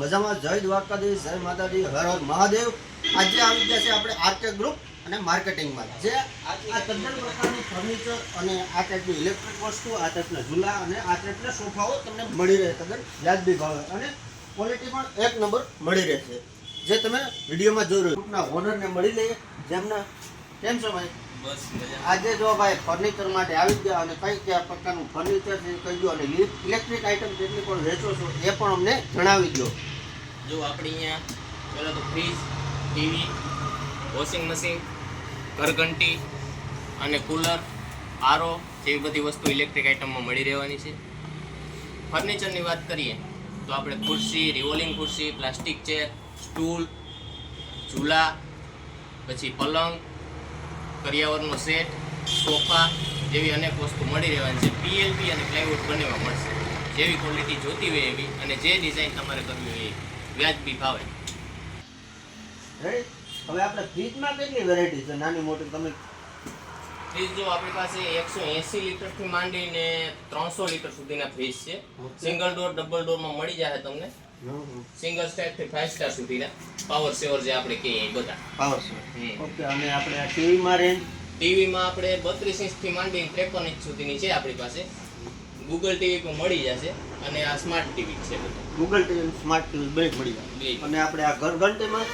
મજામાં જય દ્વારકાધીશ જય માતાજી હર હર મહાદેવ. આજે આવી ગયા છે આપણે આરકે ગ્રુપ અને માર્કેટિંગમાં જે આ તદ્દન પ્રકારની ફર્નિચર અને આ ટાઈપની ઇલેક્ટ્રિક વસ્તુ આ ટાઈપના ઝૂલા અને આ ટાઈપના સોફાઓ તમને મળી રહે તદ્દન વ્યાજબી ભાવે અને ક્વોલિટી પણ એક નંબર મળી રહેશે જે તમે વિડીયોમાં જોઈ રહ્યો ગ્રુપના ઓનરને મળી લઈએ. જેમના કેમ છો ભાઈ? આજે જો ભાઈ ફર્નિચર માટે આવી ગયા અને કઈ કયા પ્રકારનું ફર્નિચર છે કહી દો અને ઇલેક્ટ્રિક આઇટમ જેટલી પણ વેચો છો એ પણ અમને જણાવી દો. જો આપણે અહીંયા, પહેલાં તો ફ્રીજ ટીવી વોશિંગ મશીન ઘરઘંટી અને કુલર આરો જેવી બધી વસ્તુ ઇલેક્ટ્રિક આઇટમમાં મળી રહેવાની છે. ફર્નિચરની વાત કરીએ, તો આપણે ખુરશી રિવોલિંગ ખુરશી પ્લાસ્ટિક ચેર સ્ટૂલ ઝૂલા પછી પલંગ કરિયાવરનો સેટ સોફા જેવી અનેક વસ્તુ મળી રહેવાની છે. પીએલપી અને પ્લાયવુડ બંનેમાં મળશે. જેવી ક્વોલિટી જોતી હોય એવી અને જે ડિઝાઇન તમારે કરવી હોય એ વ્યાજબી ભાવે? હવે આપણે ફ્રીજમાં કેટલી વેરાયટી છે? નાની મોટી તમે ફ્રીજ જો આપણી પાસે એકસો એંસી લીટરથી માંડીને ત્રણસો લીટર સુધીના ફ્રીજ છે. સિંગલ ડોર ડબલ ડોરમાં મળી જશે તમને. સિંગલ સ્ટારથી ફાઇવ સ્ટાર સુધીના. પાવર સેવર જે આપણે કહીએ બધા. પાવર સેવર ઓકે અને આપણે આ ટીવીમાં રેન્જ ટીવીમાં આપણે બત્રીસ ઇંચથી માંડીને ત્રેપન ઇંચ સુધીની છે આપણી પાસે. ગૂગલ ટીવી પણ મળી જશે. અને આ સ્માર્ટ ટીવી છે ગૂગલ ટીવી સ્માર્ટ ટીવી બે મળી જાય. અને આપણે આ ઘર ઘંટીમાં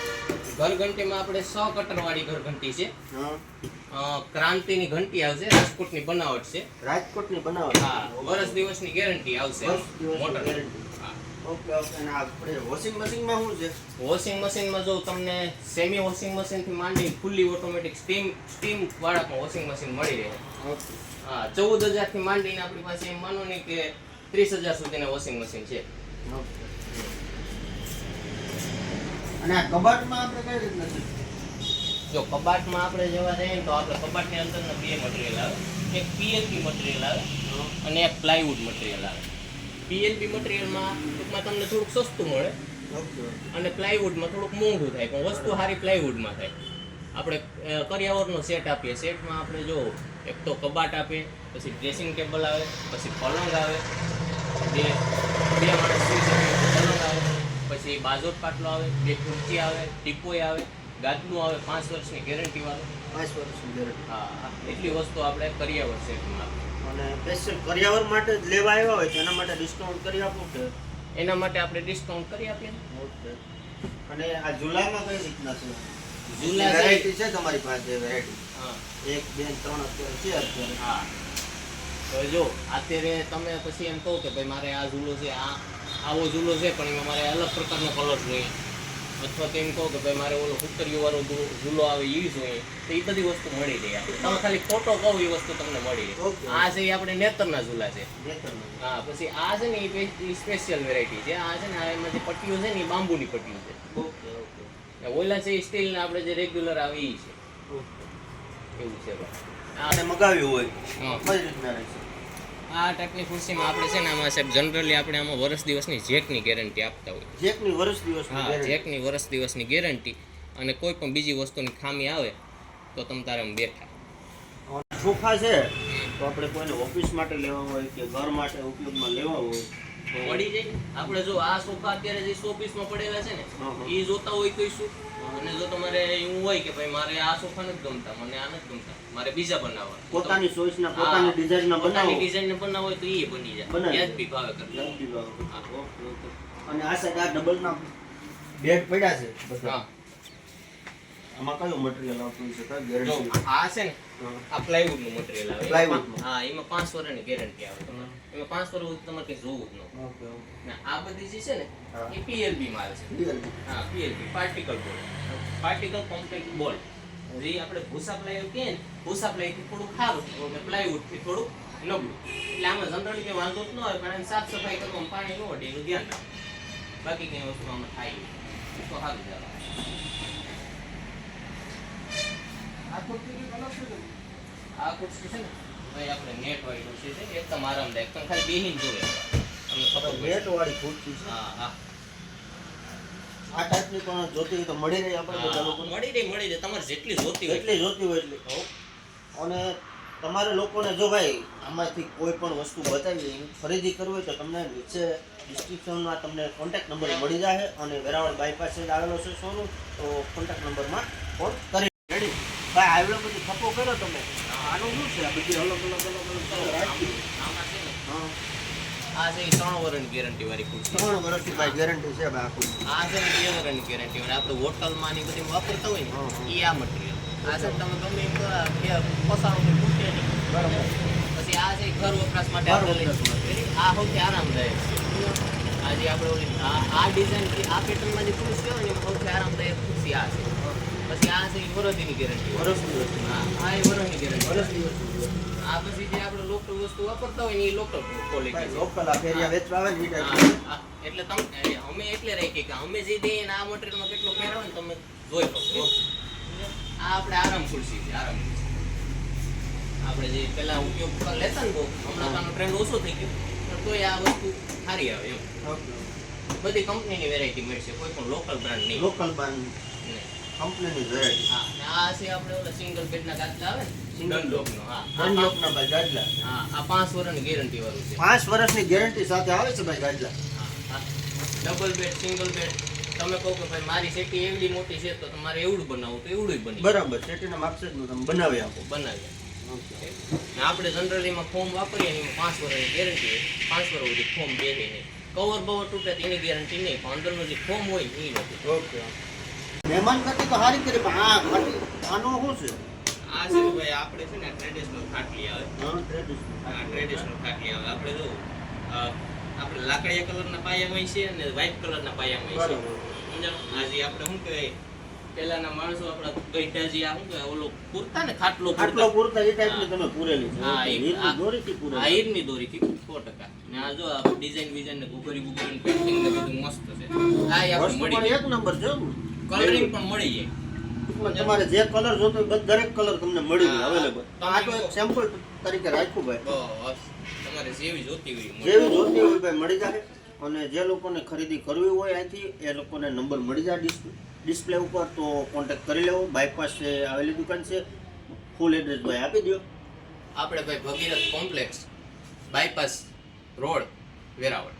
ઘરઘંટીમાં આપણે સો કટરવાળી ઘરઘંટી છે. હા, અ, ક્રાંતિની ઘંટી આવશે રાજકોટની બનાવટ છે. રાજકોટની બનાવટ? હા વર્ષ દિવસની ગેરંટી આવશે. મોટર. ઓકે ઓકે અને આપણે વોશિંગ મશીનમાં શું છે? વોશિંગ મશીનમાં જો તમને સેમી વોશિંગ મશીનથી માંડી ફૂલ્લી ઓટોમેટિક સ્ટીમ સ્ટીમ વાળા વોશિંગ મશીન મળી રહે. હા ચૌદ હજારથી માંડીને આપણી પાસે એમ માનો ને કે ત્રીસ હજાર સુધીના વોશિંગ મશીન છે. અને આ કબાટમાં આપણે કઈ રીતના જો કબાટમાં આપણે જવા જઈએ તો આપણે કબાટની અંદરના બે મટીરિયલ આવે. એક પીએલપી મટીરિયલ આવે અને એક પ્લાયવુડ મટીરિયલ આવે. પીએલપી મટીરિયલમાં ટૂંકમાં તમને થોડુંક સસ્તું મળે અને પ્લાયવુડમાં થોડુંક મોંઘું થાય પણ વસ્તુ સારી પ્લાયવુડમાં થાય. આપણે કરિયાવરનો સેટ આપીએ. સેટમાં આપણે જો એક તો કબાટ આપીએ પછી ડ્રેસિંગ ટેબલ આવે પછી પલંગ આવે બે બે માણસ સુઈ શકે પલંગ આવે પછી બાજોટ પાટલો આવે બે ખુરચી આવે ટીપોય આવે ગાદલું આવે પાંચ વર્ષની ગેરંટી વાળું. પાંચ વર્ષની ગેરંટી હા. એટલી વસ્તુ આપણે કરિયાવર સેટમાં અને સ્પેશિયલ કરિયાવર માટે જ લેવા આવ્યા હોય તો એના માટે ડિસ્કાઉન્ટ કરી આપો કે? એના માટે આપણે ડિસ્કાઉન્ટ કરી આપીએ ને. ઓકે. અને આ જુલાઈમાં કઈ રીતના છે? જુલાઈ. વેરાયટી છે. તમારી પાસે વેરાયટી હા. એક બે ત્રણ અત્યારે છે અત્યારે? હા. તો જો અત્યારે તમે પછી એમ કહો કે ભાઈ મારે આ ઝૂલો છે આ આવો ઝૂલો છે પણ એમાં મારે અલગ પ્રકારનો કલર જોઈએ. અથવા તો એમ કહો કે ભાઈ મારે ઓલો હુકરીઓ વાળો ઝૂલો આવે એ જોઈએ. તો એ બધી વસ્તુ મળી રહે તમે ખાલી ફોટો કહો એ વસ્તુ તમને મળી રહે. આ છે એ આપણે નેતરના ઝૂલા છે. હા પછી આ છે ને એ સ્પેશિયલ વેરાયટી છે. આ છે ને આ એમાં જે પટ્ટીઓ છે ને એ બાંબુની પટ્ટીઓ છે. ઓકે ઓકે ઓલા છે એ સ્ટીલના આપણે જે રેગ્યુલર આવે એ છે. એવું છે ભાઈ આને મગાવ્યું હોય. કઈ રીતના રહેશે આ ટાઈપની ખુરશીમાં આપણે છે ને આમાં સાહેબ જનરલી આપણે આમાં વર્ષ દિવસની જેકની ગેરંટી આપતા હોય. જેકની વર્ષ દિવસ હા જેકની વર્ષ દિવસની ગેરંટી અને કોઈ પણ બીજી વસ્તુની ખામી આવે તો તમ તારે બેઠા. સોફા છે તો આપણે કોઈને ઓફિસ માટે લેવા હોય કે ઘર માટે ઉપયોગમાં લેવા હોય તો મળી જાય. આપણે જો આ સોફા અત્યારે જે સો પીસમાં પડેલા છે ને. એ જોતા હોય તો શું? અને જો તમારે એવું હોય કે ભાઈ મારે આ સોફા નથી ગમતા મને આ નથી ગમતા મારે બીજા બનાવવા પોતાની ચોઈસના પોતાની ડિઝાઇનના બનાવો પોતાની ડિઝાઇન બનાવવા બનાવો તો એ બની જાય. બનાવી. બી ભાવે કરતા. અને આ સાઈડ આ ડબલ ના બેડ પડ્યા છે બધા. હા. આમાં કયું મટીરિયલ આવતું છે કઈ ગેરંટી આ છે ને આ પ્લાયવુડનું મટીરિયલ આવે. પ્લાયવુડ હા એમાં પાંચ વર્ષની ગેરંટી આવે એમાં પાંચ વર્ષ સુધી તમારે કંઈ જોવું જ ન ઓકે ને આ બધી જે છે ને એ પીએલબી માલ છે. હા PLB particle ball particle compact ball જે આપણે ભૂસા પ્લાયવુડ કે ને ભૂસા પ્લાયથી થોડું સારું અને પ્લાયવુડથી થોડું નબળું. એટલે આમાં જનરલી કે વાંધો જ ન હોય પણ એને સાફ સફાઈ કરવામાં પાણી ન અડે એનું ધ્યાન રાખવું બાકી કઈ વસ્તુ આમાં થાય તો સારું જવાય જોતી હોય તો મળી રહી રહી મળી રહી તમારે જેટલી જોતી હોય એટલી જોતી હોય એટલી હો. અને તમારે લોકોને જો ભાઈ આમાંથી કોઈ પણ વસ્તુ બતાવી ખરીદી કરવી હોય તો તમને નીચે ડિસ્ક્રિપ્શનમાં તમને કોન્ટેક્ટ નંબર મળી જાય અને વેરાવળ બાયપાસ આવેલો છે સોનું તો કોન્ટેક્ટ નંબરમાં ફોન કરી ભાઈ આવડો બધું થપ્પો કર્યો તમે? આનું શું છે? આ બધી અલગ અલગ અલગ અલગ આ છે ત્રણ વર્ષની ગેરંટી વાળી ખુરશી ત્રણ વર્ષથી ભાઈ ગેરંટી છે આખું આ છે બે વર્ષની ગેરંટી વાળી. આપણે હોટલમાં ની બધી વાપરતા હોય ને એ આ મટીરિયલ આ છે તમે ગમે એમ આ કોઈ તૂટે નહીં બરાબર. પછી આ છે ઘર વપરાશ માટે આપણે. આ સૌથી આરામદાયક છે. આ જે આપણે આ આ ડિઝાઇન આ પેટર્નમાં જે ખુરશી હોય ને સૌથી આરામદાયક ખુરશી આ છે. પછી આ છે ઈ વરદીની ગેરંટી વર્ષની વસ્તુ. હા એ વરસની ગેરંટી વર્ષની વસ્તુ આ પછી જે આપણે લોકલ વસ્તુ વાપરતા હોય ને એ લોકલ ક્વોલિટી લોકલ આ ફેરિયા વેચવા આવે ને. એટલે તમે અમે એટલે રાખી કે અમે જે દઈએ ને આ મટીરિયલમાં કેટલો ફેર ને તમે જોઈ શકો. આ આપણે આરામ ખુરશી છે આરામ. આપણે જે પેલા ઉપયોગ લેતા ને બહુ હમણાં તો આનો ટ્રેન્ડ ઓછો થઈ ગયો. પણ તોય આ વસ્તુ સારી આવે એમ. બધી કંપનીની વેરાયટી મળશે કોઈ પણ લોકલ બ્રાન્ડ નહીં લોકલ બ્રાન્ડ નહીં. કંપનીની વેરાયટી હા આ છે આપણે ઓલા સિંગલ બેડના ગાદલા આવે ને? ડનલોકનો હા વન ગનલોકના ભાઈ ગાદલા. હા આ પાંચ વર્ષની ગેરંટી વાળું છે. પાંચ વર્ષની ગેરંટી સાથે આવે છે ભાઈ ગાડલા ડબલ બેડ સિંગલ બેડ તમે કહો કે ભાઈ મારી સેટી એવડી મોટી છે તો તમારે એવડું બનાવવું તો એવડું બની. બરાબર સેટીના માપસેટનું તમે બનાવી આપો. બનાવી આપણે જનરલીમાં ફોર્મ વાપરીએ ને એમાં પાંચ વર્ષની ગેરંટી હોય. પાંચ વર્ષ સુધી ફોર્મ બેસે નહીં કવર બવર તૂટે એની ગેરંટી નહીં પણ અંદરનું જે ફોર્મ હોય એ નથી. ઓકે. મહેમાન કરતી તો હારી કરી પણ આ ખાલી આનો શું છે? આ છે ભાઈ આપણે છે ને ટ્રેડિશનલ ખાટલી આવે. હા ટ્રેડિશનલ આ ટ્રેડિશનલ ખાટલી આવે. આપણે જો આપણે લાકડીયા કલરના પાયા હોય છે અને વ્હાઈટ કલરના પાયા હોય છે. સમજાણો આજે આપણે શું કહેવાય પેલાના માણસો આપણા ગઈઢા આ શું કહેવાય ઓલો પૂરતા ને ખાટલો ખાટલો પૂરતા પૂરતા એ ટાઈપની તમે પૂરેલી છે. હા, આ- દોરીથી પૂરેલી. ઈરની દોરીથી સો ટકા. ને આ જો ડિઝાઇન વિઝાઇન ને ગુગરી ગુગરી પેન્ટિંગ ને બધું મસ્ત છે. આ આપણે મળી એક નંબર છે કલરિંગ પણ મળી જાય. તમારે જે કલર જોતો હોય દરેક કલર તમને મળી જાય અવેલેબલ આ તો એક સેમ્પલ તરીકે રાખ્યું ભાઈ. તમારે જેવી જોતી હોય જેવી જોતી હોય ભાઈ મળી જાય. અને જે લોકોને ખરીદી કરવી હોય અહીંથી એ લોકોને નંબર મળી જાય ડિસ્પ્લે ડિસ્પ્લે ઉપર તો કોન્ટેક્ટ કરી લેવો. બાયપાસ છે આવેલી દુકાન છે. ફૂલ એડ્રેસ ભાઈ આપી દો આપણે ભાઈ Bhagirath complex bypass road Veraval.